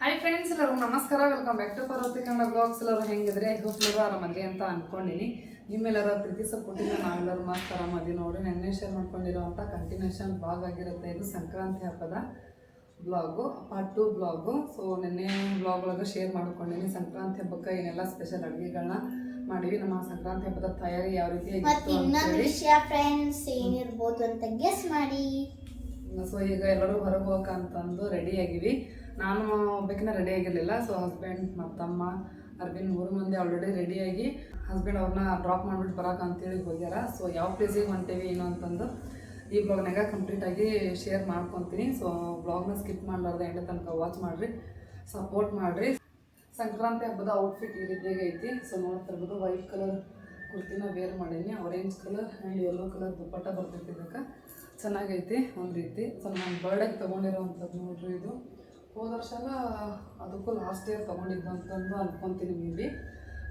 Hi friends ಎಲ್ಲರೂ ನಮಸ್ಕಾರ. Welcome back to Parvati Kannada vlogs ಎಲ್ಲರೂ ಹೆಂಗಿದ್ರೆ? ಹೋಪ್ ಎಲ್ಲರೂ ಆರಾಮಲ್ಲಿ ಅಂತ ಅಂದ್ಕೊಂಡಿನಿ ನಿಮ್ಮೆಲ್ಲರ ಪ್ರೀತಿ ಸಪೋರ್ಟಿಂದ ನಾವೆಲ್ಲರೂ ಮಸ್ತ್ ಆರಾಮಾಗಿ ನೋಡಿ ನೆನ್ನೆ ಶೇರ್ ಮಾಡ್ಕೊಂಡಿರೋವಂಥ ಕಂಟಿನ್ಯೂಷನ್ ಬ್ಲಾಗ್ ಆಗಿರುತ್ತೆ. ಇದು ಸಂಕ್ರಾಂತಿ ಹಬ್ಬದ blog part two blog so ನಿನ್ನೆ ಬ್ಲಾಗ್ ಒಳಗೆ ಶೇರ್ ಮಾಡ್ಕೊಂಡಿನಿ. ಸಂಕ್ರಾಂತಿ ಹಬ್ಬಕ್ಕೆ ಏನೆಲ್ಲ ಸ್ಪೆಷಲ್ ಅಡುಗೆಗಳನ್ನ ಮಾಡಿವಿ. ನಮ್ಮ ಸಂಕ್ರಾಂತಿ ಹಬ್ಬದ ತಯಾರಿ ಯಾವ ರೀತಿ ಇನ್ನೊಂದು ವಿಷಯ ಫ್ರೆಂಡ್ಸ್ ಏನಿರ್ಬೋದು ಅಂತ ಗೆಸ್ ಮಾಡಿ. ಸೊ ಈಗ ಎಲ್ಲರೂ ಹೊರಗೆ ಹೋಗಕ್ಕಂತಂದು ರೆಡಿ ಆಗಿವಿ. ನಾನು ಒಬ್ಬಕಿನ ರೆಡಿ ಆಗಿರಲಿಲ್ಲ. ಸೊ ಹಸ್ಬೆಂಡ್ ಮತ್ತಮ್ಮ ಅರ್ಬಿನ್ ಮೂರು ಮಂದಿ ಆಲ್ರೆಡಿ ರೆಡಿಯಾಗಿ ಹಸ್ಬೆಂಡ್ ಅವ್ರನ್ನ ಡ್ರಾಪ್ ಮಾಡಿಬಿಟ್ಟು ಬರೋಕೆ ಅಂತೇಳಿ ಹೋಗ್ಯಾರ. ಸೊ ಯಾವ ಪ್ಲೇಸಿಗೆ ಹೊಂಟೇವಿ ಏನು ಅಂತಂದು ಈ ಬ್ಲಾಗ್ನಾಗ ಕಂಪ್ಲೀಟಾಗಿ ಶೇರ್ ಮಾಡ್ಕೊತೀನಿ. ಸೊ ಬ್ಲಾಗ್ನ ಸ್ಕಿಪ್ ಮಾಡಲಾರ್ದೆ ಎಂಡ ತನಕ ವಾಚ್ ಮಾಡಿರಿ ಸಪೋರ್ಟ್ ಮಾಡಿರಿ. ಸಂಕ್ರಾಂತಿ ಹಬ್ಬದ ಔಟ್ಫಿಟ್ ಈ ರೀತಿಯಾಗಿ ಐತಿ. ಸೊ ನೋಡ್ತಿರ್ಬೋದು ವೈಟ್ ಕಲರ್ ಕುರ್ತಿನ ವೇರ್ ಮಾಡೀನಿ. Orange colour and yellow colour dupatta ಬರ್ತೈತಿ ಇದಕ್ಕೆ ಚೆನ್ನಾಗೈತಿ ಒಂದು ರೀತಿ. ಸೊ ನಾನು ಬರ್ಡೇಗೆ ತೊಗೊಂಡಿರೋವಂಥದ್ದು ನೋಡ್ರಿ ಇದು. ಹೋದ ವರ್ಷ ಅದಕ್ಕೂ ಲಾಸ್ಟ್ ಇಯರ್ ತೊಗೊಂಡಿದ್ದು ಅಂತಂದು ಅನ್ಕೊತೀನಿ ಮೇ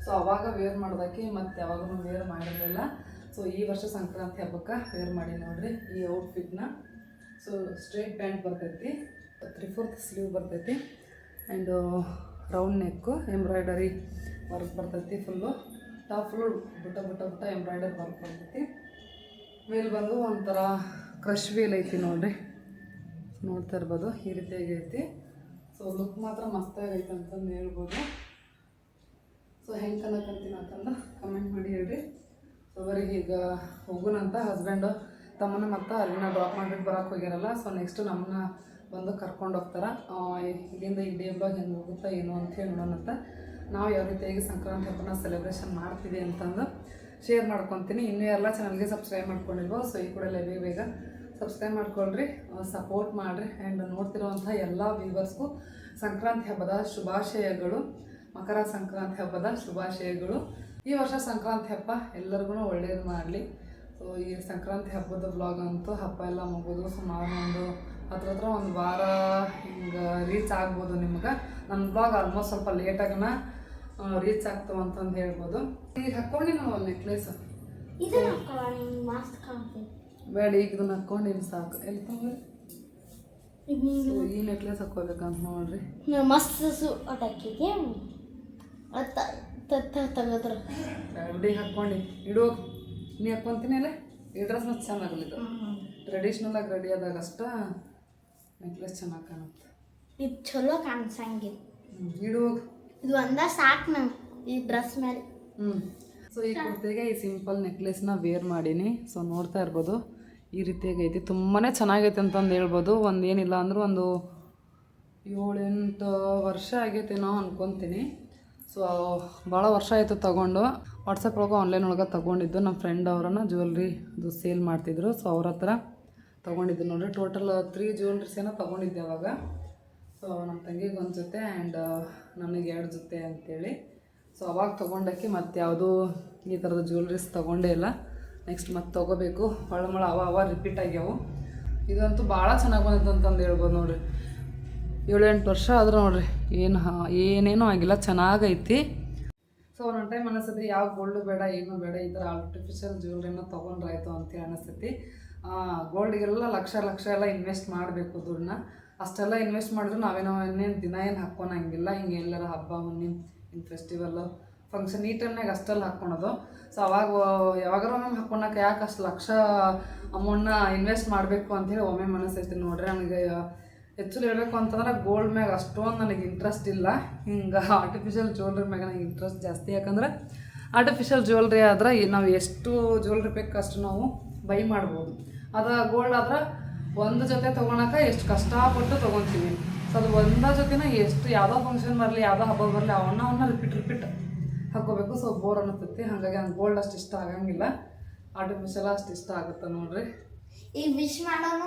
ಸೊ ಅವಾಗ ವೇರ್ ಮಾಡೋದಕ್ಕೆ ಮತ್ತು ಯಾವಾಗೂ ವೇರ್ ಮಾಡಿರಲಿಲ್ಲ. ಸೊ ಈ ವರ್ಷ ಸಂಕ್ರಾಂತಿ ಹಬ್ಬಕ್ಕೆ ವೇರ್ ಮಾಡಿ ನೋಡ್ರಿ ಈ ಔಟ್ಫಿಟ್ನ ಸೊ ಸ್ಟ್ರೇಟ್ ಪ್ಯಾಂಟ್ ಬರ್ತೈತಿ ತ್ರೀ ಫೋರ್ತ್ ಸ್ಲೀವ್ ಬರ್ತೈತಿ and round neck embroidery work ಬರ್ತೈತಿ ಫುಲ್ಲು ಟಾಪ್ ಫುಲ್ಲು ಬುಟ್ಟ ಬುಟ್ಟ ಬುಟ್ಟ ಎಂಬ್ರಾಯ್ಡರಿ ವರ್ಕ್ ಬರ್ತೈತಿ. ಮೇಲ್ ಬಂದು ಒಂಥರ ಕ್ರಶ್ ವೀಲ್ ಐತಿ ನೋಡಿರಿ. ನೋಡ್ತಾ ಇರ್ಬೋದು, ಈ ರೀತಿಯಾಗಿ ಐತಿ. ಸೊ ಲುಕ್ ಮಾತ್ರ ಮಸ್ತಾಗಿ ಆಗೈತೆ ಅಂತಂದು ಹೇಳ್ಬೋದು. ಸೊ ಹೆಂಗೆ ಕಲಕಂತೀನಿ ಅಂತಂದು ಕಮೆಂಟ್ ಮಾಡಿ ಹೇಳ್ರಿ. ಸೊ ಅವರಿಗೆ ಈಗ ಹೋಗುನಂತ ಹಸ್ಬೆಂಡು ತಮ್ಮನ್ನ ಮತ್ತು ಅಲ್ಲಿನ ಡ್ರಾಪ್ ಮಾಡ್ಬಿಟ್ಟು ಬರೋಕೆ ಹೋಗ್ಯಾರಲ್ಲ. ಸೊ ನೆಕ್ಸ್ಟ್ ನಮ್ಮನ್ನ ಬಂದು ಕರ್ಕೊಂಡು ಹೋಗ್ತಾರೆ. ಇಲ್ಲಿಂದ ಈ ಡೇ ಬ್ಲಾಗ್ ಹೆಂಗೆ ಹೋಗುತ್ತಾ, ಏನು ಅಂತ ಹೇಳಿ ನೋಡೋಣಂತ ನಾವು ಯಾವ ರೀತಿಯಾಗಿ ಸಂಕ್ರಾಂತಿ ಹಬ್ಬನ ಸೆಲೆಬ್ರೇಷನ್ ಮಾಡ್ತೀವಿ ಅಂತಂದು ಶೇರ್ ಮಾಡ್ಕೊತೀನಿ. ಇನ್ನೂ ಎಲ್ಲ ಚಾನಲ್ಗೆ ಸಬ್ಸ್ಕ್ರೈಬ್ ಮಾಡ್ಕೊಂಡಿಲ್ವೋ ಸೊ ಈ ಕೂಡ ಬೇಗ ಬೇಗ ಸಬ್ಸ್ಕ್ರೈಬ್ ಮಾಡ್ಕೊಳ್ರಿ ಸಪೋರ್ಟ್ ಮಾಡಿರಿ ಆ್ಯಂಡ್ ನೋಡ್ತಿರುವಂಥ ಎಲ್ಲ ವ್ಯೂವರ್ಸ್ಗೂ ಸಂಕ್ರಾಂತಿ ಹಬ್ಬದ ಶುಭಾಶಯಗಳು, ಮಕರ ಸಂಕ್ರಾಂತಿ ಹಬ್ಬದ ಶುಭಾಶಯಗಳು. ಈ ವರ್ಷ ಸಂಕ್ರಾಂತಿ ಹಬ್ಬ ಎಲ್ಲರಿಗೂ ಒಳ್ಳೇದು ಮಾಡಲಿ. ಸೊ ಈ ಸಂಕ್ರಾಂತಿ ಹಬ್ಬದ ಬ್ಲಾಗ್ ಅಂತೂ ಹಬ್ಬ ಎಲ್ಲ ಮುಗೋದು ಸುಮಾರು ಒಂದು ಹತ್ರ ಹತ್ರ ಒಂದು ವಾರ ಹಿಂಗೆ ರೀಚ್ ಆಗ್ಬೋದು ನಿಮ್ಗೆ. ನನ್ನ ಬ್ಲಾಗ್ ಆಲ್ಮೋಸ್ಟ್ ಸ್ವಲ್ಪ ಲೇಟಾಗನ ರೀಚ್ ಆಗ್ತಾವ ಅಂತಂದು ಹೇಳ್ಬೋದು. ಈಗ ಹಾಕ್ಕೊಂಡು ನಾವು ನೆಕ್ಲೆಸ್. ಬೇಡ ಈಗ ಇದನ್ನ ಹಾಕ್ಕೊಂಡು ಸಾಕು. ಎಲ್ಲಿ ಸೊ ಈ ನೆಕ್ಲೆಸ್ ಹಾಕೋಬೇಕಂತ ನೋಡ್ರಿ. ಮಸ್ತ್ ಸು ಅಟಕ್ಕಿಗೆ ತೆಗೆದ್ರ. ರೆಡಿ ಹಾಕ್ಕೊಂಡು. ಇಡು ನೀ ಹಾಕ್ಕೊಂತೀನಿ ಅಲ್ಲೇ? ಈ ಡ್ರೆಸ್ ಮತ್ತೆ ಚೆನ್ನಾಗಲಿದ್ದು ಟ್ರೆಡಿಷ್ನಲ್ ಆಗಿ ರೆಡಿ ಆದಾಗ ಅಷ್ಟ ನೆಕ್ಲೆಸ್ ಚೆನ್ನಾಗಿ ಕಾಣುತ್ತೆ. ಇದು ಚಲೋ ಕಾಣಿಸಂಗಿಲ್ಲ ಇಡೋ ಇಡು ಇದು ಒಂದ ಸಾಕು ನಂಗೆ ಈ ಡ್ರೆಸ್ ಮೇಲೆ ಹ್ಞೂ ಸೊ ಈ ಕುರ್ತಿಗೆ ಈ ಸಿಂಪಲ್ ನೆಕ್ಲೆಸ್ನ ವೇರ್ ಮಾಡೀನಿ. ಸೊ ನೋಡ್ತಾ ಇರ್ಬೋದು. ಈ ರೀತಿಯಾಗೈತಿ ತುಂಬಾ ಚೆನ್ನಾಗೈತೆ ಅಂತಂದು ಹೇಳ್ಬೋದು. ಒಂದು ಏನಿಲ್ಲ ಅಂದರೂ ಒಂದು ಏಳೆಂಟು ವರ್ಷ ಆಗೈತೇನೋ ಅನ್ಕೊತೀನಿ. ಸೊ ಭಾಳ ವರ್ಷ ಆಯಿತು ತೊಗೊಂಡು. ವಾಟ್ಸಪ್ ಒಳಗೆ ಆನ್ಲೈನ್ ಒಳಗೆ ತೊಗೊಂಡಿದ್ದು. ನಮ್ಮ ಫ್ರೆಂಡ್ ಅವರನ್ನ ಜ್ಯುವೆಲ್ರಿ ಅದು ಸೇಲ್ ಮಾಡ್ತಿದ್ರು. ಸೊ ಅವ್ರ ಹತ್ರ ತೊಗೊಂಡಿದ್ದು ನೋಡಿರಿ. ಟೋಟಲ್ ತ್ರೀ ಜ್ಯುವೆಲ್ರೀಸ್ ಏನೋ ತೊಗೊಂಡಿದ್ದೆ ಅವಾಗ. ಸೊ ನಮ್ಮ ತಂಗಿಗೆ ಒಂದು ಜೊತೆ ಆ್ಯಂಡ್ ನನಗೆ ಎರಡು ಜೊತೆ ಅಂತೇಳಿ. ಸೊ ಅವಾಗ ತೊಗೊಂಡಕ್ಕೆ ಮತ್ತೆ ಯಾವುದೂ ಈ ಥರದ ಜ್ಯುವೆಲ್ರೀಸ್ ತೊಗೊಂಡೇ ಇಲ್ಲ. ನೆಕ್ಸ್ಟ್ ಮತ್ತೆ ತೊಗೋಬೇಕು. ಹೊಳಮಳ ಅವ ಅವ ರಿಪೀಟ್ ಆಗ್ಯಾವು. ಇದಂತೂ ಭಾಳ ಚೆನ್ನಾಗಿ ಬಂದಿತ್ತು ಅಂತಂದು ಹೇಳ್ಬೋದು ನೋಡ್ರಿ. ಏಳು ಎಂಟು ವರ್ಷ ಆದ್ರೆ ನೋಡಿರಿ. ಏನು ಹಾ, ಏನೇನೂ ಆಗಿಲ್ಲ ಚೆನ್ನಾಗೈತಿ ಸೊ ಒಂದೊಂದು ಟೈಮ್ ಅನ್ನಿಸ್ತೈತಿ ಯಾವ ಗೋಲ್ಡ್ ಬೇಡ, ಏನು ಬೇಡ, ಈ ಥರ ಆರ್ಟಿಫಿಷಿಯಲ್ ಜ್ಯುವೆಲ್ರಿನ ತೊಗೊಂಡ್ರಾಯ್ತು ಅಂತೇಳಿ ಅನ್ನಿಸ್ತೈತಿ ಗೋಲ್ಡ್ಗೆಲ್ಲ ಲಕ್ಷ ಲಕ್ಷ ಎಲ್ಲ ಇನ್ವೆಸ್ಟ್ ಮಾಡಬೇಕು ದುಡ್ಡನ್ನ ಅಷ್ಟೆಲ್ಲ ಇನ್ವೆಸ್ಟ್ ಮಾಡಿದ್ರು ನಾವೇನೋ ಇನ್ನೇನು ದಿನ ಏನು ಹಾಕ್ಕೊಳಂಗಿಲ್ಲ ಹಿಂಗೆ ಎಲ್ಲರ ಹಬ್ಬ, ಹುಣ್ಣಿಮೆ ಇನ್ನು ಫೆಸ್ಟಿವಲ್ಲು ಫಂಕ್ಷನ್ ಈ ಟೈಮ್ನಾಗ ಅಷ್ಟೆಲ್ಲ ಹಾಕ್ಕೊಳೋದು. ಸೊ ಅವಾಗ ಯಾವಾಗಾರು ಒಮ್ಮೆ ಹಾಕೊಳಕ್ಕೆ ಯಾಕೆ ಅಷ್ಟು ಲಕ್ಷ ಅಮೌಂಟ್ನ ಇನ್ವೆಸ್ಟ್ ಮಾಡಬೇಕು ಅಂತೇಳಿ ಒಮ್ಮೆ ಮನಸ್ಸೈತಿ ನೋಡ್ರಿ, ನನಗೆ ಹೆಚ್ಚು ಹೇಳಬೇಕು ಅಂತಂದ್ರೆ ಗೋಲ್ಡ್ ಮ್ಯಾಗ ಅಷ್ಟೊಂದು ನನಗೆ ಇಂಟ್ರೆಸ್ಟ್ ಇಲ್ಲ. ಹಿಂಗೆ ಆರ್ಟಿಫಿಷಿಯಲ್ ಜ್ಯುವೆಲ್ರಿ ಮ್ಯಾಗ ನನಗೆ ಇಂಟ್ರೆಸ್ಟ್ ಜಾಸ್ತಿ. ಯಾಕಂದ್ರೆ ಆರ್ಟಿಫಿಷಿಯಲ್ ಜ್ಯುವೆಲ್ರಿ ಆದ್ರೆ ನಾವು ಎಷ್ಟು ಜ್ಯುವೆಲ್ರಿ ಬೇಕು ಅಷ್ಟು ನಾವು ಬೈ ಮಾಡ್ಬೋದು. ಅದು ಗೋಲ್ಡ್ ಆದ್ರೆ ಒಂದು ಜೊತೆ ತೊಗೊಳಕ್ಕೆ ಎಷ್ಟು ಕಷ್ಟಪಟ್ಟು ತೊಗೊತೀವಿ. ಸೊ ಅದು ಒಂದ ಜೊತೆನ ಎಷ್ಟು ಯಾವುದೋ ಫಂಕ್ಷನ್ ಬರಲಿ, ಯಾವುದೋ ಹಬ್ಬ ಬರಲಿ, ಅವನ್ನ ಅವನ್ನ ರಿಪೀಟ್ ರಿಪೀಟ್ ಹಾಕ್ಕೋಬೇಕು ಸೊ ಬೋರ್ ಅನ್ನತೈತಿ ಹಾಗಾಗಿ ನಂಗೆ ಗೋಲ್ಡ್ ಅಷ್ಟು ಇಷ್ಟ ಆಗಂಗಿಲ್ಲ. ಆರ್ಟಿಫಿಷಿಯಲ್ ಅಷ್ಟು ಇಷ್ಟ ಆಗುತ್ತೆ ನೋಡ್ರಿ. ಈ ವಿಶ್ ಮಾಡೋಣ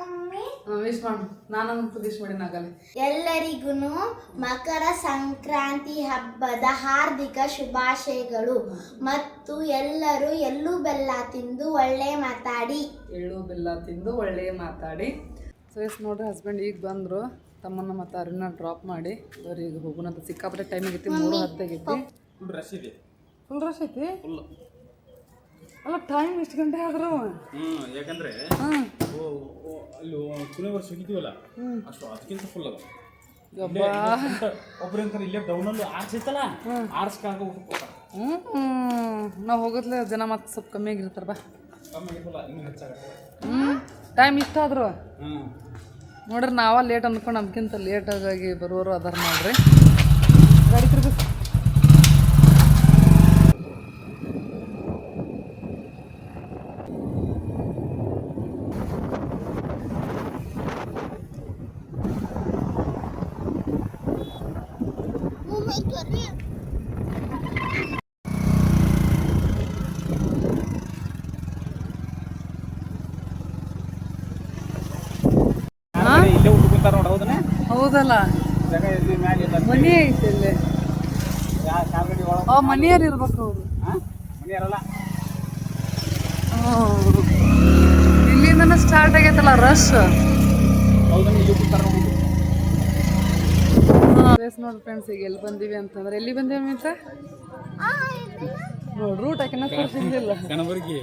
ವಿಶ್ ಮಾಡು. ನಾನಂತೂ ವಿಶ್ ಮಾಡಿ ನಾಗಲ್ಲಿ ಎಲ್ಲರಿಗೂ ಮಕರ ಸಂಕ್ರಾಂತಿ ಹಬ್ಬದ ಹಾರ್ದಿಕ ಶುಭಾಶಯಗಳು. ಮತ್ತು ಎಲ್ಲರೂ ಎಳ್ಳು ಬೆಲ್ಲ ತಿಂದು ಒಳ್ಳೆ ಮಾತಾಡಿ. ಎಳ್ಳು ಬೆಲ್ಲ ತಿಂದು ಒಳ್ಳೆ ಮಾತಾಡಿ. ಸೊ ಎಸ್ ನೋಡ್ರಿ ಹಸ್ಬೆಂಡ್ ಈಗ ಬಂದರು. ತಮ್ಮನ್ನ ಮತ್ತು ಅರಿನ ಡ್ರಾಪ್ ಮಾಡಿ. ಅವ್ರಿಗೆ ಹೋಗೋಣ ಸಿಕ್ಕಾಪಟ್ಟೆ ಟೈಮ್ ಆಗೈತಿ ಮೂರು ಹತ್ತಾಗೈತಿ ಫುಲ್ ರಶ್ ಇದೆ. ಫುಲ್ ರಶ್ ಐತಿ? ಫುಲ್ ಅಲ್ಲ ಟೈಮ್ ಎಷ್ಟು ಗಂಟೆ ಆದ್ರೂ? ಹ್ಞೂ ಯಾಕಂದ್ರೆ ಹಾಂ. ಅಲ್ಲಿ ಕುನೇ ವರ್ಷ ಹೋಗಿದ್ದೀವಲ್ಲ ಅಷ್ಟು ಅದಕ್ಕಿಂತ ಫುಲ್ ಅದ. ಇಲ್ಲೇ ಡೌನಲ್ಲಿ ಆರ್ಸಿತ್ತಲ್ಲ ಆರ್ಸ್ಕಾಗ ಹ್ಞೂ ನಾವು ಹೋಗೋದ್ಲೆ ಜನ ಮತ್ತೆ ಸ್ವಲ್ಪ ಕಮ್ಮಿ ಆಗಿರ್ತಾರೆ ಬಾ ಹ್ಞೂ ಟೈಮ್ ಇಷ್ಟ ಆದ್ರು? ನೋಡ್ರಿ ನಾವ ಲೇಟ್ ಅನ್ಕೊಂಡು ನಮ್ಗಿಂತ ಲೇಟ್ ಆಗಿ ಬರೋರು ಅದಾರ ನೋಡ್ರಿ ಗಾಡಿ ತಿರ್ಗಿಸ್ ಇಲ್ಲೇ ಹುಡುಕುಂತಾರ ನೋಡ ಹೌದನ ಹೌದಲ್ಲ? ಮನಿ ಐತೆ ಇಲ್ಲಿ. ಅವ್ ಇರ್ಬೇಕು ಅವರು. ಇಲ್ಲಿಂದನೇ ಸ್ಟಾರ್ಟ್ ಆಗೈತಲ್ಲ ರಶ್ ನೋಡಿ ಫ್ರೆಂಡ್ಸ್ ಈಗ ಎಲ್ಲಿ ಬಂದೀವಿ ಅಂತಂದ್ರೆ, ಎಲ್ಲಿ ಬಂದೀವಿ ಮಿತ್ರ? ರೂಟ್ ಕನಬರ್ಗಿ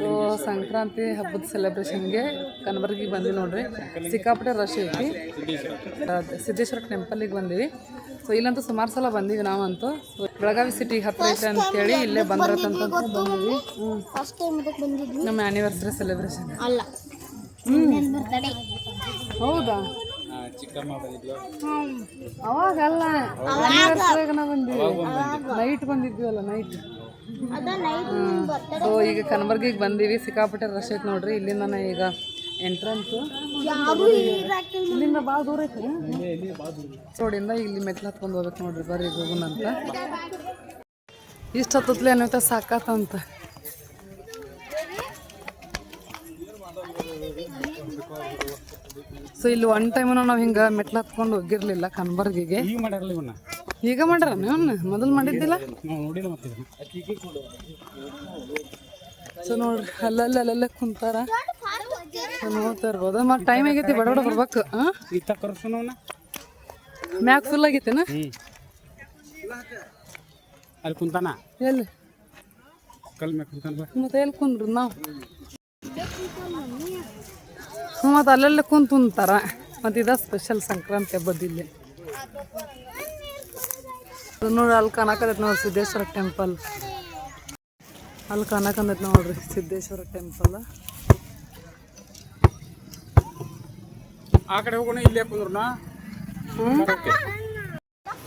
ಸೊ ಸಂಕ್ರಾಂತಿ ಹಬ್ಬದ ಸೆಲೆಬ್ರೇಷನ್ಗೆ ಕನಬರ್ಗಿಗೆ ಬಂದ್ವಿ ನೋಡ್ರಿ. ಸಿಕ್ಕಾಪಟ್ಟೆ ರಶ್ ಐತಿ. ಸಿದ್ದೇಶ್ವರ. ಟೆಂಪಲಿಗೆ ಬಂದಿವಿ. ಸೊ ಇಲ್ಲಂತೂ ಸುಮಾರು ಸಲ ಬಂದೀವಿ ನಾವಂತೂ. ಸೊ ಬೆಳಗಾವಿ ಸಿಟಿಗೆ ಹತ್ರ ಐತೆ ಅಂತೇಳಿ ಇಲ್ಲೇ ಬಂದ್ರತ್ತಂತ ಬಂದಿವಿ. ಹ್ಞೂ ಫಸ್ಟ್ ಟೈಮ್ ಇದಕ್ಕೆ ಬಂದಿದ್ವಿ. ನಮ್ಮ ಆನಿವರ್ಸರಿ ಸೆಲೆಬ್ರೇಷನ್ ಅಲ್ಲ. ಹೌದಾ? ಅವಾಗಲ್ಲ. ನೈಟ್ ಬಂದಿದ್ವಿ ನೈಟ್ ಸೊ ಈಗ ಕನಬರ್ಗಿಗೆ ಬಂದೀವಿ. ಸಿಕ್ಕಾಪಟ್ಟೆ ರಶ್ ಐತೆ ನೋಡ್ರಿ. ಇಲ್ಲಿಂದ ಈಗ ಎಂಟ್ರೆನ್ಸ್ ಇಲ್ಲಿಂದ ಭಾಳ ದೂರ ಐತಿ. ರೋಡಿಂದ ಇಲ್ಲಿ ಮೆಟ್ಲು ಹತ್ಕೊಂಡು ಹೋಗ್ಬೇಕು ನೋಡ್ರಿ. ಬರ್ರಿ ಹೋಗುಣ ಅಂತ ಇಷ್ಟು ಹತ್ತತ್ಲೆ ಏನೈತೆ ಸಾಕಾತಂತ. ಸೊ ಇಲ್ಲಿ ಒನ್ ಟೈಮ್ ನಾವು ಹಿಂಗೆ ಮೆಟ್ಲು ಹತ್ಕೊಂಡು ಹೋಗಿರ್ಲಿಲ್ಲ ಕನ್ಬರ್ಗಿಗೆ ಈಗ ಮಾಡ್ಯಾರ ಇವನ್ನ ಮೊದಲು ಮಾಡಿದ್ದಿಲ್ಲ? ಸೊ ನೋಡ್ರಿ ಅಲ್ಲಲ್ಲಿ ಅಲ್ಲಲ್ಲೇ ಕುಂತಾರ. ನೋಡ್ತಾ ಇರ್ಬೋದು. ಮತ್ತೆ ಟೈಮ್ ಆಗೈತಿ ಬಡ ಬಡ ಬರ್ಬೇಕು. ಮ್ಯಾಕ್ ಫುಲ್ ಆಗೈತೇನ? ಅಲ್ಲಿ ಕುಂತಾನ? ಎಲ್ಲಿ? ಮತ್ತೆ ಎಲ್ಲಿ ಕುಂದ್ರು ನಾವು? ಮತ್ತು ಅಲ್ಲಲ್ಲೇ ಕುಂತು ಕುಂತಾರ ಮತ್ತು ಇದ ಸ್ಪೆಷಲ್ ಸಂಕ್ರಾಂತಿ ಹಬ್ಬದ ಇಲ್ಲಿ. ಅದು ನೋಡ್ರಿ ಅಲ್ಲಿ ಕಾಣಕತ್ತೈತೆ ನೋಡ್ರಿ ಸಿದ್ದೇಶ್ವರ ಟೆಂಪಲ್ ಅಲ್ಲಿ ಕಾಣಕಂದೈತೆ ನೋಡ್ರಿ ಸಿದ್ದೇಶ್ವರ ಟೆಂಪಲ್ ಆ ಕಡೆ ಹೋಗೋಣ, ಇಲ್ಲೇ ಕುಂದ್ರು ನಾ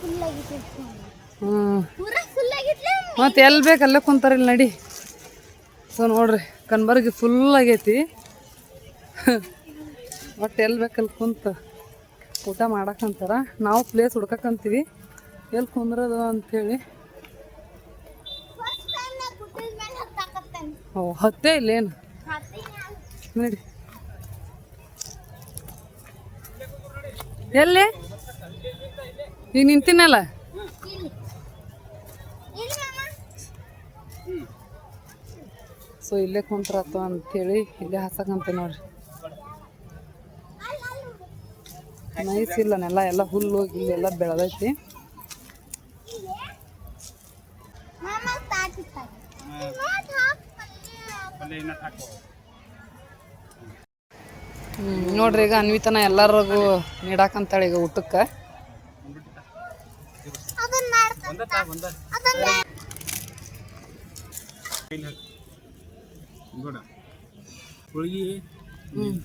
ಫುಲ್ ಆಗಿತ್ತು ಹ್ಞೂ ಪೂರಾ ಫುಲ್ ಆಗಿತ್ಲೆ ಮತ್ತೆ ಎಲ್ಲಿ ಬೇಕು ಅಲ್ಲೇ ಕುಂತಾರ ಇಲ್ಲಿ ನಡಿ. ಸೊ ನೋಡ್ರಿ ಕನ್ಬರ್ಗಿ ಫುಲ್ ಆಗೈತಿ. ಒಟ್ಟು ಎಲ್ಲಿ ಬೇಕಲ್ಲಿ ಕುಂತು ಊಟ ಮಾಡಕ್ಕಂತಾರ ನಾವು ಪ್ಲೇಸ್ ಹುಡ್ಕಂತೀವಿ ಎಲ್ಲಿ ಕುಂದ್ರದು ಅಂಥೇಳಿ ಓ, ಹತ್ತೇ ಇಲ್ಲೇನು ನೋಡಿ. ಎಲ್ಲಿ? ಈಗ ನಿಂತಿನಲ್ಲ? ಸೊ ಇಲ್ಲೇ ಕುಂತ್ರಾತು ಅಂತೇಳಿ, ಇಲ್ಲೇ ಹಸಕಂತ ನೋಡ್ರಿ ಅಲ್ಲಿ ಅಲ್ಲಿ ನೈಸ್ ಇಲ್ಲ ನೆಲ ಎಲ್ಲ ಹುಲ್ಲು ಹೋಗಿ ಎಲ್ಲ ಬೆಳದೈತಿ. ನೋಡ್ರಿ ಈಗ ಅನ್ವಿತನ ಎಲ್ಲರಿಗೂ ನೀಡಾಕಂತಾಳೆ ಈಗ ಊಟಕ್ಕ. ಹ್ಮ್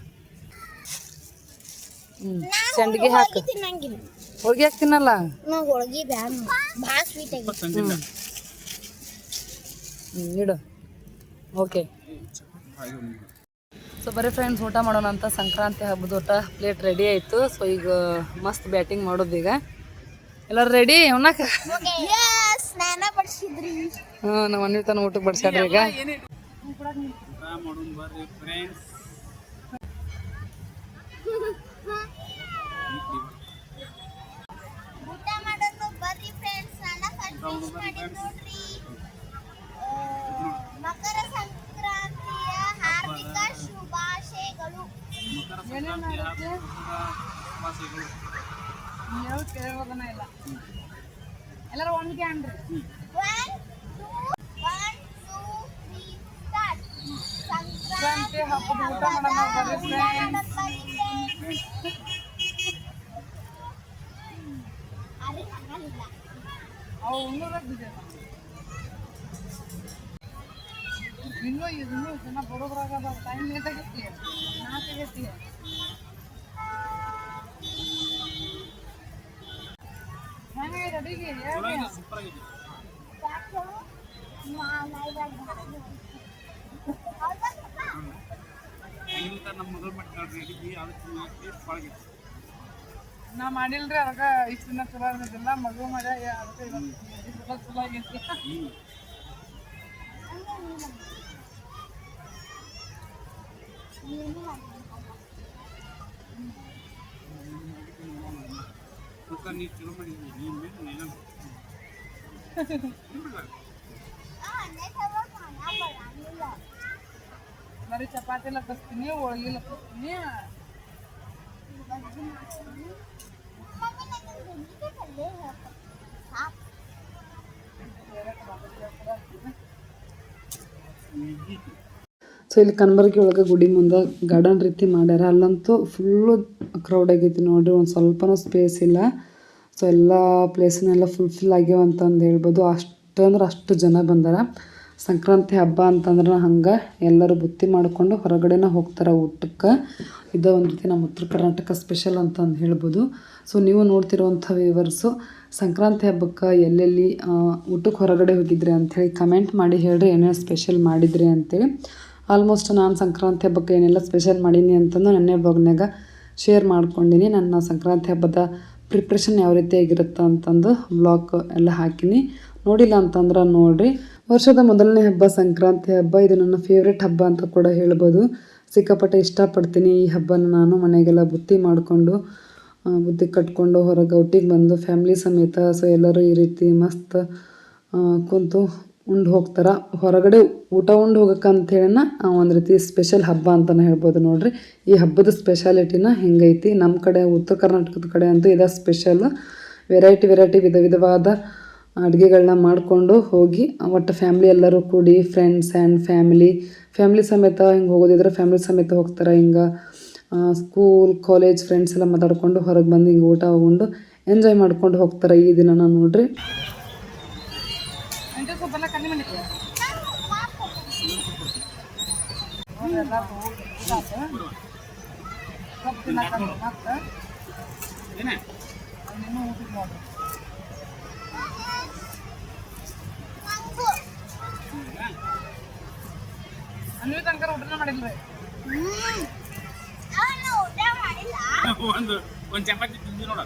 ಹ್ಞೂ ಸಂಡಿಗೆ ಹಾಕಿ. ತಿನ್ನಂಗಿಲ್ಲ. ಹೋಗಿ ಹಾಕ್ತೀನಲ್ಲ ನಾ ಹೋಳ್ಗಿ ಬ್ಯಾಡ ಭಾಳ ಸ್ವೀಟ್ ಆಗಿ. ತಂದಿಲ್ಲ ಇಡು. ಓಕೆ. ಸೊ ಬರೀ ಫ್ರೆಂಡ್ಸ್ ಊಟ ಮಾಡೋಣ ಅಂತ ಸಂಕ್ರಾಂತಿ ಹಬ್ಬದ ಊಟ ಪ್ಲೇಟ್ ರೆಡಿ ಆಯಿತು. ಸೊ ಈಗ ಮಸ್ತ್ ಬ್ಯಾಟಿಂಗ್ ಮಾಡೋದು ಈಗ. ಎಲ್ಲರೂ ರೆಡಿ ಬಡ್ಸಿದ್ರಿ. ಹ್ಞೂ ನಮ್ಮ ಅನ್ವಿತನ ಊಟಕ್ಕೆ ಬಡ್ಸ್ಯಾಡ್ರಿ ಈಗ. ನಾನ ಕನ್ಫ್ಯೂಸ್ ಮಾಡಿ ನೋಡ್ರಿ ಆ, ಮಕರ ಸಂಕ್ರಾಂತಿಯ ಹಾರ್ದಿಕ ಶುಭಾಶಯಗಳು ಎಲ್ಲರೂ ಒಂದ್ಗೆ ಅನ್ರಿ one two one two three start Sankranti ಹಬ್ಬದ ಊಟ ಮಾಡೋಣ ಬರ್ರಿ ಇನ್ನೂ ಇನ್ನೂ ಜನ ಬರೋದ್ರಾಗ ಟೈಮ್ ಲೇಟ್ ಆಗೈತಿ ನಾ ಆಗೈತಿ ಹೆಂಗೈತೆ ಅಡಿಗೆ ನಮ್ಮ ಮೊದಲು ಮಾಡಿ ಅಡಿಗೆ ಅದಕ್ಕೆ ಆಗೈತೆ ನಾ ಮಾಡಿಲ್ರಿ ಅದಕ್ಕೆ ಇಷ್ಟು ದಿನ ಚಲೋ ಆಗಿದ್ದಿಲ್ಲ ಮಗು ಮಜ ಅದಕ್ಕೆ ಚಲೋ ಆಗೈತಿ ಚಲೋ ಮಾಡಿದ್ವಿ ನೀನು ಮೇಲೆ ನಾನು. ಬರೀ ಚಪಾತಿ ಲಟ್ಟಿಸ್ತೀನಿ ಹೋಳಿಗೆ ಲಟ್ಟಿಸ್ತೀನಿ ಸೊ ಇಲ್ಲಿ ಕನಬರ್ಗಿ ಒಳಗೆ ಗುಡಿ ಮುಂದೆ ಗಾರ್ಡನ್ ರೀತಿ ಮಾಡ್ಯಾರ. ಅಲ್ಲಂತೂ ಫುಲ್ಲು ಕ್ರೌಡ್ ಆಗೈತಿ ನೋಡ್ರಿ, ಒಂದು ಸ್ವಲ್ಪನೂ ಸ್ಪೇಸ್ ಇಲ್ಲ. ಸೊ ಎಲ್ಲ ಫುಲ್ ಫುಲ್ಫಿಲ್ ಆಗ್ಯಾವ ಅಂತಂದು ಹೇಳ್ಬೋದು. ಅಷ್ಟು ಅಂದ್ರೆ ಅಷ್ಟು ಜನ ಬಂದಾರ. ಸಂಕ್ರಾಂತಿ ಹಬ್ಬ ಅಂತಂದ್ರೆ ಹಂಗೆ ಎಲ್ಲರೂ ಬುತ್ತಿ ಮಾಡಿಕೊಂಡು ಹೊರಗಡೆನ ಹೋಗ್ತಾರೆ ಊಟಕ್ಕೆ. ಇದು ಒಂದು ರೀತಿ ನಮ್ಮ ಉತ್ತರ ಕರ್ನಾಟಕ ಸ್ಪೆಷಲ್ ಅಂತಂದು ಹೇಳ್ಬೋದು. ಸೊ ನೀವು ನೋಡ್ತಿರುವಂಥ ವಿವರ್ಸು ಸಂಕ್ರಾಂತಿ ಹಬ್ಬಕ್ಕೆ ಎಲ್ಲೆಲ್ಲಿ ಊಟಕ್ಕೆ ಹೊರಗಡೆ ಹೋಗಿದ್ರಿ ಅಂಥೇಳಿ ಕಮೆಂಟ್ ಮಾಡಿ ಹೇಳ್ರಿ, ಏನೇನು ಸ್ಪೆಷಲ್ ಮಾಡಿದ್ರಿ ಅಂತೇಳಿ. ಆಲ್ಮೋಸ್ಟ್ ನಾನು ಸಂಕ್ರಾಂತಿ ಹಬ್ಬಕ್ಕೆ ಏನೆಲ್ಲ ಸ್ಪೆಷಲ್ ಮಾಡೀನಿ ಅಂತಂದು ನೆನ್ನೆ ಬ್ಲಾಗ್ನಾಗ ಶೇರ್ ಮಾಡ್ಕೊಂಡಿನಿ. ನನ್ನ ಸಂಕ್ರಾಂತಿ ಹಬ್ಬದ ಪ್ರಿಪ್ರೇಷನ್ ಯಾವ ರೀತಿ ಆಗಿರುತ್ತೆ ಅಂತಂದು ಬ್ಲಾಗ್ ಎಲ್ಲ ಹಾಕಿನಿ. ನೋಡಿಲ್ಲ ಅಂತಂದ್ರೆ ನೋಡಿರಿ. ವರ್ಷದ ಮೊದಲನೇ ಹಬ್ಬ ಸಂಕ್ರಾಂತಿ ಹಬ್ಬ, ಇದು ನನ್ನ ಫೇವ್ರೆಟ್ ಹಬ್ಬ ಅಂತ ಕೂಡ ಹೇಳ್ಬೋದು. ಸಿಕ್ಕಾಪಟ್ಟೆ ಇಷ್ಟಪಡ್ತೀನಿ ಈ ಹಬ್ಬನ ನಾನು. ಮನೆಗೆಲ್ಲ ಬುತ್ತಿ ಮಾಡಿಕೊಂಡು ಬುತ್ತಿ ಕಟ್ಕೊಂಡು ಹೊರಗೆ ಔಟಿಗೆ ಬಂದು ಫ್ಯಾಮ್ಲಿ ಸಮೇತ ಸೊ ಎಲ್ಲರೂ ಈ ರೀತಿ ಮಸ್ತ್ ಕುಂತು ಉಂಡು ಹೋಗ್ತಾರೆ. ಹೊರಗಡೆ ಊಟ ಉಂಡು ಹೋಗಕ್ಕೆ ಅಂತೇಳಿನ ಒಂದು ರೀತಿ ಸ್ಪೆಷಲ್ ಹಬ್ಬ ಅಂತಲೇ ಹೇಳ್ಬೋದು ನೋಡಿರಿ. ಈ ಹಬ್ಬದ ಸ್ಪೆಷಾಲಿಟಿನ ಹೆಂಗೈತಿ? ನಮ್ಮ ಕಡೆ, ಉತ್ತರ ಕರ್ನಾಟಕದ ಕಡೆ ಅಂತೂ ಇದ ಸ್ಪೆಷಲ್ ವೆರೈಟಿ ವೆರೈಟಿ ವಿಧ ವಿಧವಾದ ಅಡುಗೆಗಳನ್ನ ಮಾಡಿಕೊಂಡು ಹೋಗಿ, ಒಟ್ಟು ಫ್ಯಾಮ್ಲಿ ಎಲ್ಲರೂ ಕೂಡಿ ಫ್ರೆಂಡ್ಸ್ ಆ್ಯಂಡ್ ಫ್ಯಾಮಿಲಿ ಫ್ಯಾಮ್ಲಿ ಸಮೇತ ಹಿಂಗೆ ಹೋಗೋದಿದ್ರೆ ಫ್ಯಾಮ್ಲಿ ಸಮೇತ ಹೋಗ್ತಾರೆ. ಹಿಂಗೆ ಸ್ಕೂಲ್ ಕಾಲೇಜ್ ಫ್ರೆಂಡ್ಸ್ ಎಲ್ಲ ಮಾತಾಡಿಕೊಂಡು ಹೊರಗೆ ಬಂದು ಹಿಂಗೆ ಊಟ ಉಂಡು ಎಂಜಾಯ್ ಮಾಡ್ಕೊಂಡು ಹೋಗ್ತಾರೆ ಈ ದಿನನ ನೋಡ್ರಿ ಏನೇ ಮಂಗು. ಅನ್ವಿ ತನಕ ಊಟನೇ ಮಾಡಿಲ್ಲ ಒಂದು ಒಂದು ಚಪಾತಿ ತಿಂದು ನೋಡ.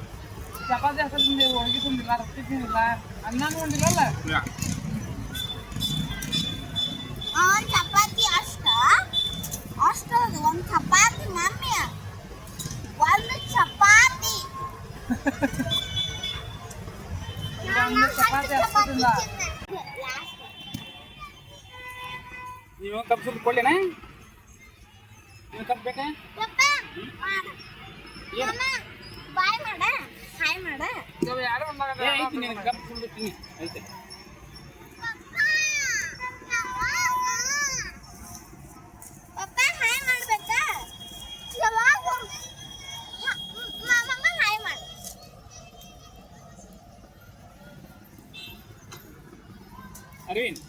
ಚಪಾತಿ ಹಾಕಿ ತಿಂದಿವಿ ಹೋಳಿಗೆ ತಿಂದಿಲ್ಲ ರೊಟ್ಟಿ ತಿಂದಿಲ್ಲ ಅನ್ನನೂ ಉಂಡಿಲ್ಲಲ್ಲ ಚಪಾತಿ ಅಷ್ಟ ಅಷ್ಟ ಒಂದು ಚಪಾತಿ ಮಮ್ಮಿ ಒಂದು ಚಪಾತಿ ಚಪಾತಿ ಅಷ್ಟ ತಿಂದ ನೀವು ಕಪ್ ಸುಟ್ಟು ಕೊಡ್ಲೇನ ನೀವು ಕಪ್ ಬೇಕಾ ಬಾಯ್ ಮಾಡ ಹಾಯ್ ಮಾಡ ಇವಾಗ ಯಾರು ಬಂದಾಗ ಏ ಐತಿ ನಿನಗೆ ಕಪ್ ಸುಟ್ಟು ತಿನ್ನಿ ಐತೆ ಪಪ್ಪ ಹಾಯ್ ಮಾಡ್ಬೇಕಾ ಯಾವಾಗ ಮಾಮಮ್ಮ ಹಾಯ್ ಮಾಡು ಅರವಿಂದ್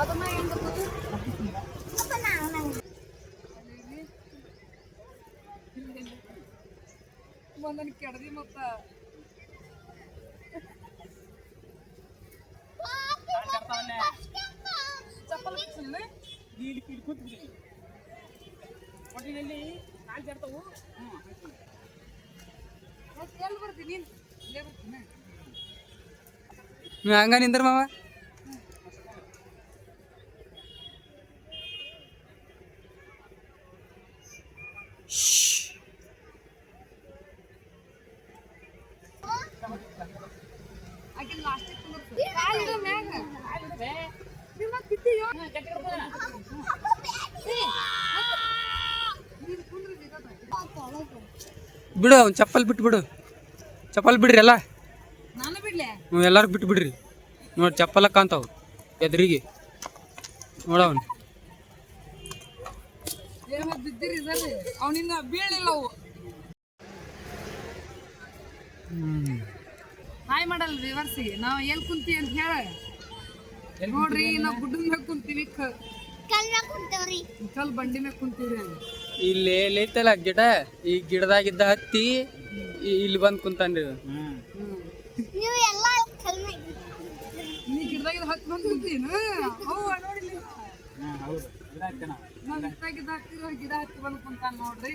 ಅದನ್ನ ಹೆಂಗ್ ಗೊತ್ತು? ಪಪ್ಪ ನಾವು ನಂಗೆ ಒಂದನ್ ಕೆಡದಿ ಮತ್ತ. ಚಪ್ಪಲ್ ಸುಮ್ಮನೆ ಇಲ್ಲಿ ಇಲ್ಲಿ ಕೂತ್ಬಿಡಿ. ಒಟ್ಟಿನಲ್ಲಿ ನಾಲ್ಕು ಹಾಕ್ತೀನಿ. ಮತ್ತೆ ಎಲ್ಲಿ ನೀನು? ಇಲ್ಲೇ ಬರ್ತೀನಿ. ಹಂಗ ನಿಂದ್ರ ಮಾವ ಆಕೆ ಲಾಸ್ಟಿಗೆ ಕುಂದಿರ್ತೀನಿ ಕಾಲಿಡು ಮ್ಯಾಗ ನೀವು ಮತ್ತೆ ಬಿದ್ದೀಯೋ ನೀನು ಕುಂದ್ರಿ ಬಿಡು ಅವ್ನು ಚಪ್ಪಲ್ ಬಿಟ್ಟು ಬಿಡು. ಚಪ್ಪಲ್ ಬಿಡ್ರಿ ಎಲ್ಲ ನೀವು ಎಲ್ಲರೂ ಬಿಟ್ಟು ಬಿಡ್ರಿ. ನೋಡಿ ಚಪ್ಪಲ ಕಾಂತಾವು ಎದುರಿಗೆ. ನೋಡವನ್ ಅವನಿಂದ ಬೀಳಿಲ್ಲ ಅವು. ಹಾಯ್ ಮಾಡಲ್ರಿ ವರ್ಸಿ ನಾವು ಎಲ್ಲಿ ಕುಂತೀವಿ ಅಂತ ಹೇಳ. ನೋಡ್ರಿ ನಾವು ಗುಡ್ಡದ ಮ್ಯಾಗ ಕುಂತೀವಿ. ಕ- ಕಲ್ನ ಕುಂತವ್ರಿ. ಕಲ್ ಬಂಡಿ ಮ್ಯಾಗ ಕುಂತೀವ್ರಿ ಇಲ್ಲಿ ಐತಲ್ಲ ಗಿಡ? ಈ ಗಿಡದಾಗಿದ್ದ ಹತ್ತಿ ಇಲ್ಲಿ ಬಂದ್ ಕುಂತಾನ್ರಿ ನೀವು ಎಲ್ಲ ಕಲ್ನ ನೀ ಗಿಡದಾಗಿದ್ದ ಹತ್ತಿ ಬಂದು ಕುಂತೀನ? ಅವ್ವ ಇದಾಗ್ತೇನ ನಾವು ಗಿಡದಾಗಿದ್ದ ಹತ್ತಿರ ಗಿಡ ಹತ್ತಿ ಬಂದು ಕುಂತಾನ ನೋಡ್ರಿ.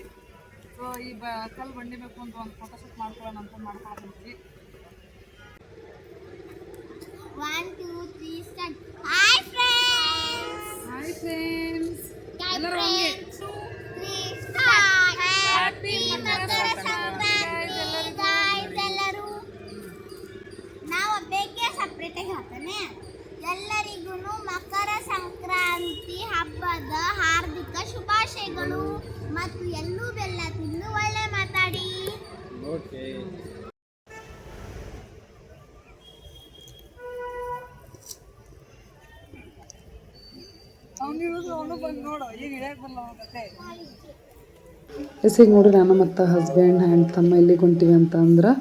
ಸೊ ಈ ಕಲ್ ಬಂಡಿ ಮ್ಯಾಗ ಕುಂತು ಒಂದು ಫೋಟೋಶೂಟ್ ಮಾಡ್ಕೊಳ್ಳೋಣ ಅಂತ ಮಾಡ್ಕೊಳಂತ್ರಿ one two three start hi friends hi friends hi ಎಲ್ಲರೂ ಹಂಗೆ three start happy Makar Sankranti guys ಎಲ್ಲರೂ. ನಾವು ಬೇಕೆ ಸಪ್ರೇಟ್ ಆಗಿ ಹಾಕ್ತಾನೆ. ಎಲ್ಲರಿಗೂ ಮಕರ ಸಂಕ್ರಾಂತಿ ಹಬ್ಬದ ಹಾರ್ದಿಕ ಶುಭಾಶಯಗಳು. ಮತ್ತು ಎಲ್ಲೂ ಬೆಲ್ಲ ತಿಂದು ಒಳ್ಳೆ ಮಾತಾಡಿ. ಓಕೆ ಎಸ್ ಈಗ ನೋಡ್ರಿ ನಾನು ಮತ್ತು ಹಸ್ಬೆಂಡ್ ಆ್ಯಂಡ್ ತಮ್ಮ ಎಲ್ಲಿಗೆ ಹೊಂಟಿವಿ ಅಂತ ಅಂದ್ರೆ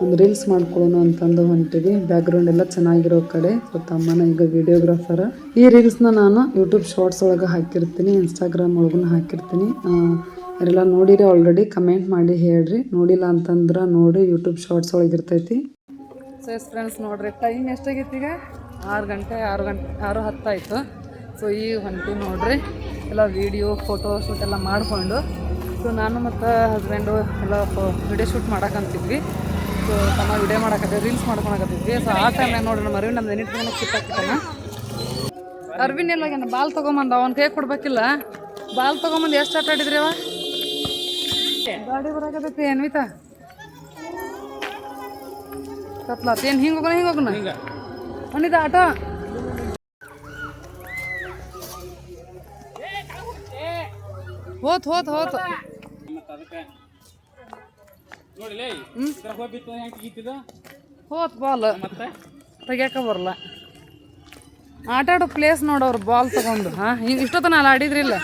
ಒಂದು ರೀಲ್ಸ್ ಮಾಡ್ಕೊಳ್ಳೋಣ ಅಂತಂದು ಹೊಂಟಿವಿ. ಬ್ಯಾಕ್ಗ್ರೌಂಡ್ ಎಲ್ಲ ಚೆನ್ನಾಗಿರೋ ಕಡೆ. ಸೊ ತಮ್ಮನ ಈಗ ವಿಡಿಯೋಗ್ರಾಫರ್ ಈ ರೀಲ್ಸ್ನ ನಾನು ಯೂಟ್ಯೂಬ್ ಶಾರ್ಟ್ಸ್ ಒಳಗೆ ಹಾಕಿರ್ತೀನಿ ಇನ್ಸ್ಟಾಗ್ರಾಮ್ ಒಳಗೂ ಹಾಕಿರ್ತೀನಿ. ಎಲ್ಲ ನೋಡಿರಿ ಆಲ್ರೆಡಿ ಕಮೆಂಟ್ ಮಾಡಿ ಹೇಳ್ರಿ. ನೋಡಿಲ್ಲ ಅಂತಂದ್ರೆ ನೋಡಿ ಯೂಟ್ಯೂಬ್ ಶಾರ್ಟ್ಸ್ ಒಳಗೆ ಇರ್ತೈತಿ. ಸೊ ಎಸ್ ಫ್ರೆಂಡ್ಸ್ ನೋಡ್ರಿ ಟೈಮ್ ಎಷ್ಟಾಗೈತಿ ಈಗ? ಆರು ಗಂಟೆ ಆರು ಗಂಟೆ ಆರು ಹತ್ತಾಯಿತು. ಸೊ ಈಗ ಹೊಂಟಿ ನೋಡ್ರಿ ಎಲ್ಲ ವೀಡಿಯೋ ಫೋಟೋ ಶೂಟ್ ಎಲ್ಲ ಮಾಡಿಕೊಂಡು. ಸೊ ನಾನು ಮತ್ತು ಹಸ್ಬೆಂಡು ಎಲ್ಲ ವಿಡಿಯೋ ಶೂಟ್ ಮಾಡಕ್ಕಂತಿದ್ವಿ ಸೊ ತಮ್ಮ ವಿಡಿಯೋ ಮಾಡಕತ್ತೀವಿ ರೀಲ್ಸ್ ಮಾಡ್ಕೊಳಕತ್ತಿದ್ವಿ ಸೊ ಆ ಟೈಮ್ನಾಗ ನೋಡ್ರಿ ನಮ್ಮ ಅರವಿಂದ್ ನಮ್ದು ಎನಿಟ್ ದಿನ ಕಿತ್ತಾಕಿದ್ದಾನ ಅರವಿಂದ್ ಏನು ಬಾಲ್ ತೊಗೊಂಬಂದ ಅವ್ನ ಕೈ ಕೊಡ್ಬೇಕಿಲ್ಲ. ಬಾಲ್ ತೊಗೊಂಬಂದು ಎಷ್ಟು ಆಟ ಆಡಿದ್ರಿ ಅವ? ಗಾಡಿ ಬರಾಕತ್ತೈತಿ ಏನ್ವಿತ ಕತ್ಲಾತ್ ಏನು ಹಿಂಗೆ ಹೋಗೋಣ ಹಿಂಗೆ ಹೋಗೋಣ ಅನಿದ ಆಟ. ಹೋತ್ ಹೋತ್ ಹೋತ್. ಹೋತ್ ಬಾಲ್. ತೆಗಿಯಕ ಬರಲ್ಲ ಆಟ ಆಡೋ ಪ್ಲೇಸ್ ನೋಡೋರು ಬಾಲ್ ತಗೊಂಡು ಹಾಂ? ಹಿಂಗೆ ಇಷ್ಟೊತ್ತನ ಅಲ್ಲಿ ಆಡಿದ್ರಿಲ್ಲ?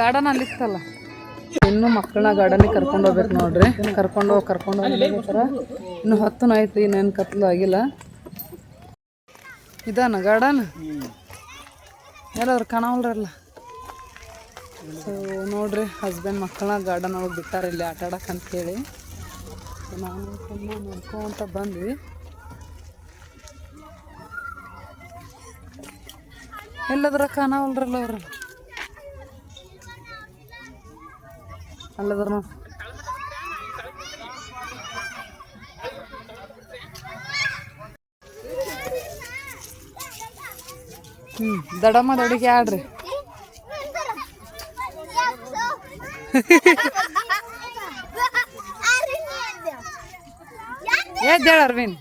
ಗಾರ್ಡನ್ ಅಲ್ಲಿ ಇತ್ತಲ್ಲ ಇನ್ನು ಮಕ್ಕಳನ್ನ ಗಾರ್ಡನಿಗೆ ಕರ್ಕೊಂಡು ಹೋಗ್ಬೇಕು ನೋಡ್ರಿ. ಕರ್ಕೊಂಡು ಹೋಗಿ ಕರ್ಕೊಂಡು ಹೋಗ್ಬೇಕಾರ ಇನ್ನು ಹತ್ತು ಆಯ್ತು ಇನ್ನೇನು ಕತ್ಲು ಆಗಿಲ್ಲ. ಇದಾನ ಗಾರ್ಡನ್ ಎಲ್ಲಾದ್ರು ಕಾಣವಲ್ರಲ್ಲ. ಸೊ ನೋಡ್ರಿ ಹಸ್ಬೆಂಡ್ ಮಕ್ಕಳನ್ನ ಗಾರ್ಡನ್ ಒಳಗೆ ಬಿಟ್ಟಾರೆ, ಇಲ್ಲಿ ಆಟ ಆಡಕ್ಕೆ ಅಂತೇಳಿ ನಾನು ತುಂಬ ನೋಡ್ಕೊಂತ ಬಂದ್ವಿ. ಎಲ್ಲದ್ರ ಕಾಣವಲ್ರಲ್ಲ ಅವ್ರು? ಅಲ್ಲದ್ರ ಹ್ಞೂ ದಡಮ್ಮ ದಡಿಗೆ ಆಡ್ರಿ. ಎದ್ದೇಳ ಅರ್ವಿನ್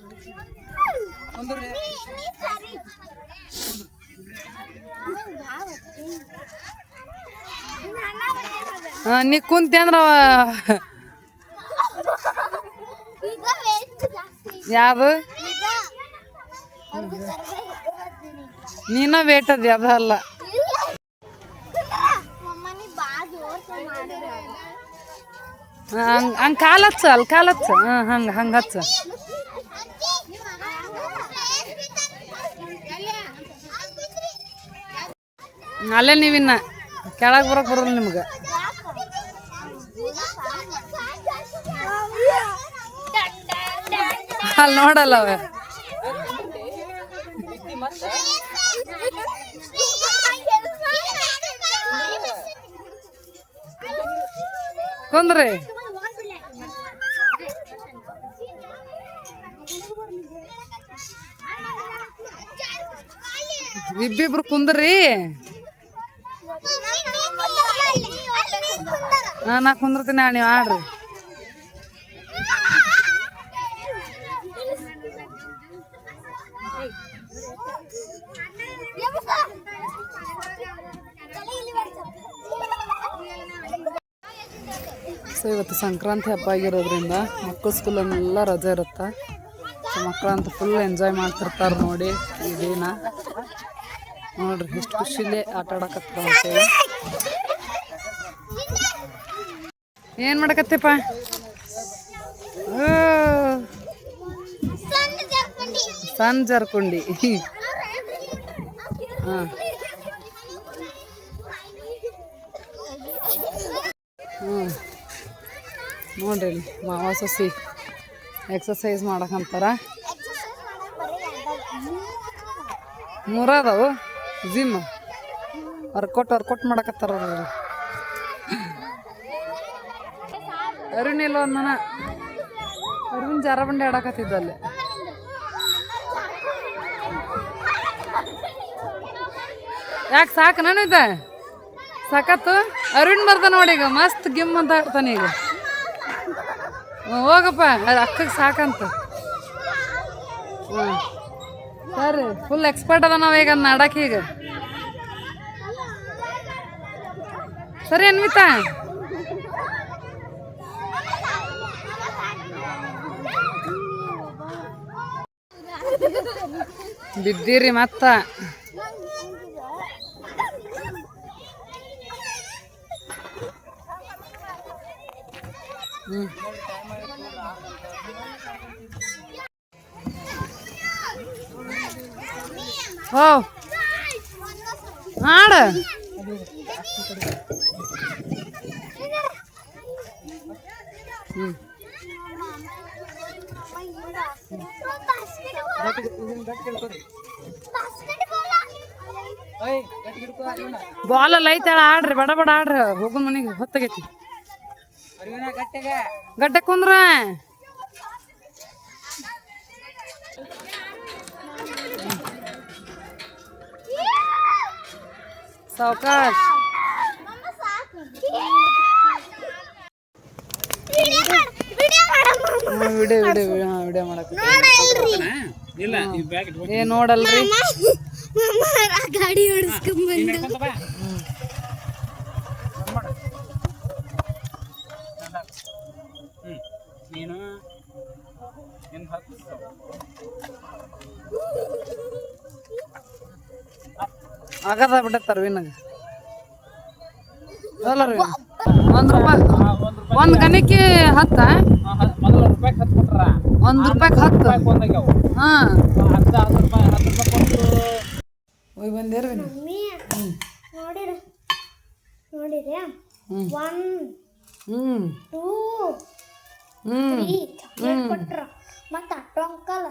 ಹಾಂ ನೀ ಕುಂತಿ ಅಂದ್ರ ಅವ. ಯಾವ್ದು? ನೀನ ವೇಟ್ ಅದ ಅದ ಹಂಗ ಹಂಗ ಕಾಲು ಹಚ್ಚ ಅಲ್ಲಿ ಕಾಲು ಹಚ್ಚ ಹಾಂ, ಹಂಗೆ ಹಂಗೆ ಹಚ್ಚ ಅಲ್ಲೇ ನೀವಿನ್ನ ಕೆಳಗೆ ಬರೋಕೆ ಬರೋಲ್ಲ ನಿಮ್ಗೆ. ಅಲ್ಲಿ ನೋಡಲ್ಲ ಅವ. ಕುಂದ್ರಿ ಇಬ್ಬಿಬ್ರು ಕುಂದ್ರಿ. ನಾ ಕುಂದ್ರತೀನಿ ನೀವು ಆಡ್ರಿ. ಸೊ ಇವತ್ತು ಸಂಕ್ರಾಂತಿ ಹಬ್ಬ ಆಗಿರೋದ್ರಿಂದ ಮಕ್ಕಳ ಸ್ಕೂಲನ್ನೆಲ್ಲ ರಜೆ ಇರುತ್ತೆ. ಸೊ ಮಕ್ಕಳಂತೂ ಫುಲ್ ಎಂಜಾಯ್ ಮಾಡ್ತಿರ್ತಾರೆ ನೋಡಿ ಈ ದಿನ. ನೋಡ್ರಿ ಎಷ್ಟು ಖುಷಿಲಿ ಆಟ ಆಡಕತ್ತಾರ ಅಂತೇಳಿ ಏನು ಮಾಡಕತ್ತಪ್ಪ? ಸಣ್ಣ ಜಾರ್ಕೊಂಡಿ. ಹಾಂ ನೋಡ್ರಿ ಇಲ್ಲಿ ಮಾವ ಸಸಿ ಎಕ್ಸಸೈಸ್ ಮಾಡಕಂತಾರ. ಮೂರ ಅದಾವು ಜಿಮ್? ವರ್ಕೌಟ್ ವರ್ಕೌಟ್ ಮಾಡಕತ್ತಾರ ಅರುಣ್ ಇಲ್ಲ ಒಂದನ ಅರುಣ್ ಜಾರ ಬಂಡಿ ಆಡಕತ್ತಿದ್ದಲ್ಲಿ ಯಾಕೆ ಸಾಕು ನಾನಿದ್ದ? ಸಾಕತ್ತು? ಅರುಣ್ ಬರ್ದ ನೋಡಿ ಈಗ, ಮಸ್ತ್ ಗಿಮ್ ಅಂತ ಆಡ್ತಾನೆ ಈಗ. ಹೋಗಪ್ಪ, ಅದು ಅಕ್ಕಗೆ ಸಾಕಂತ. ಹ್ಞೂ. ಸರಿ ಫುಲ್ ಎಕ್ಸ್ಪರ್ಟ್ ಅದ ನಾವು ಈಗ, ಅದ್ನ ಆಡಕ್ಕೆ ಈಗ. ಸರಿ, ಅನ್ವಿತಾ. ಬಿದ್ದೀರಿ ಮತ್ತ. ಹ್ಮ್ ಓ ಆಡ ಹ್ಮ್ ಬಾಲ್ ಎಲ್ಲ ಐತಾಳ ಆಡ್ರಿ ಬಡ ಬಡ ಆಡ್ರಿ ಹೋಗ ಮನೆಗೆ ಹೊತ್ತಾಗೈತಿ. ಗಡ್ಡೆ ಕುಂದ್ರ. ಸಾವ್ಕಾಶ್ ವಿಡಿಯೋ ವಿಡಿಯೋ ಹಾಂ ವಿಡಿಯೋ ಮಾಡಕ್ಕೆ ಇಲ್ಲ ಈ ಬ್ಯಾಗ್ ಏ ನೋಡಲ್ರಿ ಗಾಡಿ ಓಡಿಸ್ಕೊಂಡ್ಬಂದು ಹ್ಞೂ ನೀನು ನಿನ್ನ ಹತ್ತು ಆಗದ ಬಿಟ್ಟ ತರ್ವಿನಾಗ ಅಲ್ಲ ರೀ ಒಂದ್ ರೂಪಾಯಿ. ಒಂದ್ ಗಣಕ್ಕೆ ಹತ್ತ ಒಂದು ರೂಪಾಯಿ ಹತ್ತು ಹಾ. ಹತ್ತು ಹತ್ತು ರೂಪಾಯಿ ಹತ್ತು ರೂಪಾಯಿ ಕೊಟ್ಟು. ಹೋಗಿ ಬಂದೇರಿ ನೋಡಿರಿ. ನೋಡಿರಿ. ಒನ್ ಟೂ ಮತ್ತ ಅಟ್ಟು ಅಂಕಲ್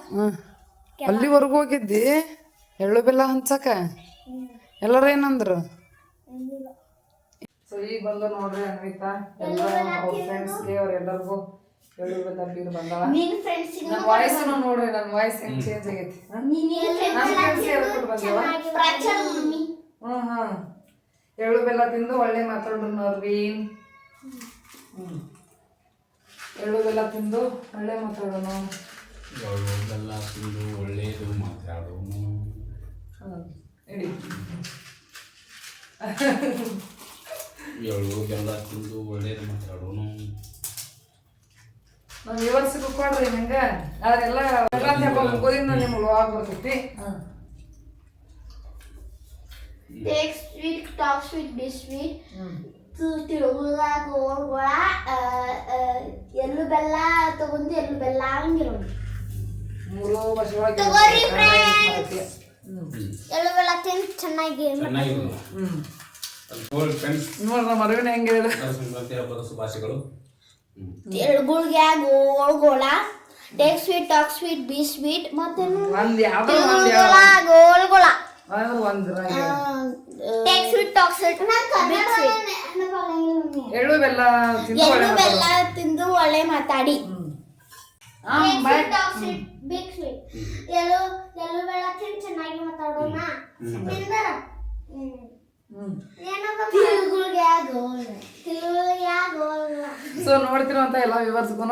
ಅಲ್ಲಿವರೆಗೂ ಹೋಗಿದ್ದಿ? ಎಳ್ಳು ಬೆಲ್ಲ ಹಂಚಕ? ಎಲ್ಲರ ಏನಂದ್ರು? ಸೊ ಈಗ ಬಂದು ನೋಡ್ರಿ ಅನ್ವಿತಾ ಎಲ್ಲ ಅವ್ರ ಫ್ರೆಂಡ್ಸ್ಗೆ ಅವ್ರೆಲ್ಲರಿಗೂ ಬೀರ್ ಬಂದಾಳ ನನ್ನ ವಾಯ್ಸ್ ನೋಡ್ರಿ ನನ್ನ ವಾಯ್ಸ್ ಹೆಂಗ್ ಚೇಂಜ್ ಆಗೈತಿ. ನನ್ನ ಫ್ರೆಂಡ್ಸ್ ಹೇಳ್ಕೊಟ್ಟು ಬಂದವ? ಮಮ್ಮಿ. ಹ್ಮ್ ಹ್ಮ್. ಎಳ್ಳು ಬೆಲ್ಲ ತಿಂದು ಒಳ್ಳೆ ಮಾತಾಡ್ರು ಹ್ಞೂ ಎಳ್ಳು ಬೆಲ್ಲ ತಿಂದು ಒಳ್ಳೆ ಮಾತಾಡೋಣ ಎಳ್ಳು ಬೆಲ್ಲ ತಿಂದು ಒಳ್ಳೇದು ಮಾತಾಡೋಣ ಹ್ಮ್. ಇಡಿ ಎಳ್ಳು ಬೆಲ್ಲ ತಿಂದು ಒಳ್ಳೇದು ಮಾತಾಡೋನು ನಾವು ವ್ಯೂವರ್ಸಿಗೂ ಕೊಡ್ರಿ ನಂಗ. ಅದೆಲ್ಲ ಸಂಕ್ರಾಂತಿ ಹಬ್ಬ ಮುಗೋದಿಂದ ನಿಮ್ಗೆ ಬರ್ತೈತಿ ಹ್ಮ್ take sweet talk sweet be sweet ಹ್ಮ್. ತಿಳುಗುಳ ಗೋಳ್ಗೊಳ ಎಳ್ಳು ಬೆಲ್ಲ ತಗೊಂಡು ಎಳ್ಳು ಬೆಲ್ಲ ಹಂಗಿರೋದು ಮೂರು ವರ್ಷದೊಳಗೆ ತಗೋರಿ ಮಾಡಕ್ಕೆ. ಬೆಲ್ಲ ತಿಂದು ಚೆನ್ನಾಗಿ ಚೆನ್ನಾಗಿರೋದು ಹ್ಮ್. ಗೋಲ್ಡ್ ಫ್ರೆಂಡ್ಸ್ ನೋಡ್ರಿ ನಮ್ಮ ಅರವಿನ ಹೆಂಗಿದೆ ಸಂಕ್ರಾಂತಿ ಹಬ್ಬದ ಶುಭಾಶಯಗಳು. ಎಳ್ಗುಳ್ಗೆ ಗೋಳ್ಗೊಳ take sweet talk sweet be sweet ಮತ್ತೆ ಒಂದ್ ಯಾವ್ದೋ ಒಂದ್ ತಿಳುಗುಳ ಯಾವ ಗೋಳ್ಗೊಳ ಯಾವ್ದೋ ಒಂದ್ ಟೇಕ್ ಸ್ವೀಟ್ ಟಾಕ್ ಸ್ವೀಟ್ ಎಳ್ಳು ಬೆಲ್ಲ ತಿಂದು ಒಳ್ಳೆ ಎಳ್ಳು ಬೆಲ್ಲ ತಿಂದು ಒಳ್ಳೆ ಮಾತಾಡಿ. ಚೆನ್ನಾಗಿ ಮಾತಾಡೋಣ. ಸೊ ನೋಡ್ತಿರುವಂತ ಎಲ್ಲ ವಿವರ್ಸ್ಗೂ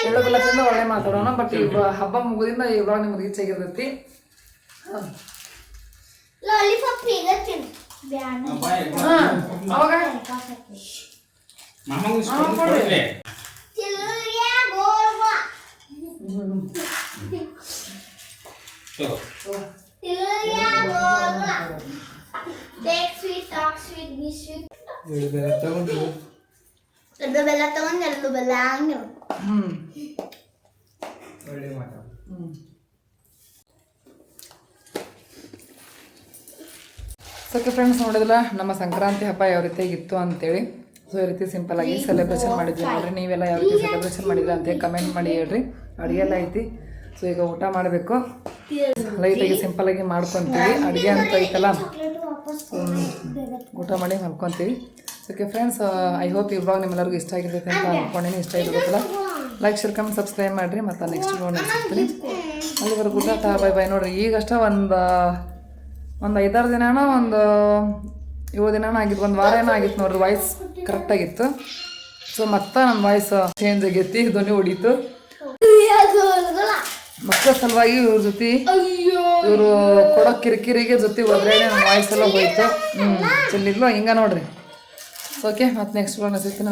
ಎಳ್ಳು ಬೆಲ್ಲ ತಿಂದು ಒಳ್ಳೆ ಮಾತಾಡೋಣ ಬಟ್ ಈ ಹಬ್ಬ ಮುಗುದಿಂದ ಈ ವ್ಲಾಗ್ ನಿಮ್ಗೆ ರೀಚ್ ಆಗಿರ್ತೈತಿ ಅವಾಗ? ಎರಡು ಎರಡು ಬೆಲ್ಲ ಎರಡು ಬೆಲ್ಲ ಹ್ಞೂ ಫ್ರೆಂಡ್ಸ್ ನಮ್ಮ ಸಂಕ್ರಾಂತಿ ಹಬ್ಬ ಯಾವ ರೀತಿ ರೀತಿಯಾಗಿತ್ತು ಅಂತೇಳಿ. ಸೊ ಈ ರೀತಿ ಸಿಂಪಲ್ ಆಗಿ ಸೆಲೆಬ್ರೇಷನ್ ಮಾಡಿದ್ವಿ ನೋಡ್ರಿ. ನೀವೆಲ್ಲ ಯಾವ ರೀತಿ ಸೆಲೆಬ್ರೇಷನ್ ಮಾಡಿದ್ರಿ ಅಂತ ಕಮೆಂಟ್ ಮಾಡಿ ಹೇಳ್ರಿ. ಅಡುಗೆ ಎಲ್ಲ ಐತಿ. ಸೊ ಈಗ ಊಟ ಮಾಡಬೇಕು. ಲೈಟಾಗಿ ಸಿಂಪಲ್ ಆಗಿ ಮಾಡ್ಕೊತೀವಿ. ಅಡುಗೆ ಅಂತ ಐತಲ್ಲ. ಊಟ ಮಾಡಿ ಮಲ್ಕೊತೀವಿ. ಓಕೆ ಫ್ರೆಂಡ್ಸ್ ಐ ಹೋಪ್ ಈ ಬ್ಲಾಗ್ ನಿಮ್ಮೆಲ್ಲರಿಗೂ ಇಷ್ಟ ಆಗಿರ್ತೈತೆ ಅಂತ ಅನ್ಕೊಂಡಿನಿ. ಇಷ್ಟ ಆಗಿರುತ್ತಲ್ಲ ಲೈಕ್ ಶೇರ್ ಕಮೆಂಟ್ ಸಬ್ಸ್ಕ್ರೈಬ್ ಮಾಡಿರಿ. ಮತ್ತು ನೆಕ್ಸ್ಟ್ ನೋಡಿ ಸಿಗ್ತೀನಿ ಅಲ್ಲಿವರೆಗೂ ಊಟ ಬೈ ಬೈ ನೋಡಿರಿ. ಈಗಷ್ಟೇ ಒಂದು ಒಂದು ಐದಾರು ದಿನನೋ ಒಂದು ಏಳು ದಿನನೋ ಆಗಿತ್ತು. ಒಂದು ವಾರ ಏನೋ ಆಗಿತ್ತು ನೋಡ್ರಿ ವಾಯ್ಸ್ ಕರೆಕ್ಟಾಗಿತ್ತು. ಸೊ ಮತ್ತೆ ನನ್ನ ವಾಯ್ಸ್ ಚೇಂಜ್ ಆಗೈತಿ ಧ್ವನಿ ಹೊಡೀತು. ಮಕ್ಕಳ ಸಲುವಾಗಿ ಇವ್ರ ಜೊತೆ ಇವರು ಕೊಡೋ ಕಿರಿಕಿರಿಗೆ ಜೊತೆ ಹೋದ್ರೆ ನನ್ನ ವಾಯ್ಸ್ ಎಲ್ಲ ಹೋಯ್ತು. ಹ್ಞೂ ಚೆಲ್ಲಿದ್ಲು ಹಿಂಗೆ ನೋಡ್ರಿ. ಓಕೆ ಮತ್ತೆ ನೆಕ್ಸ್ಟ್ ಸಿಗ್ತೀನಿ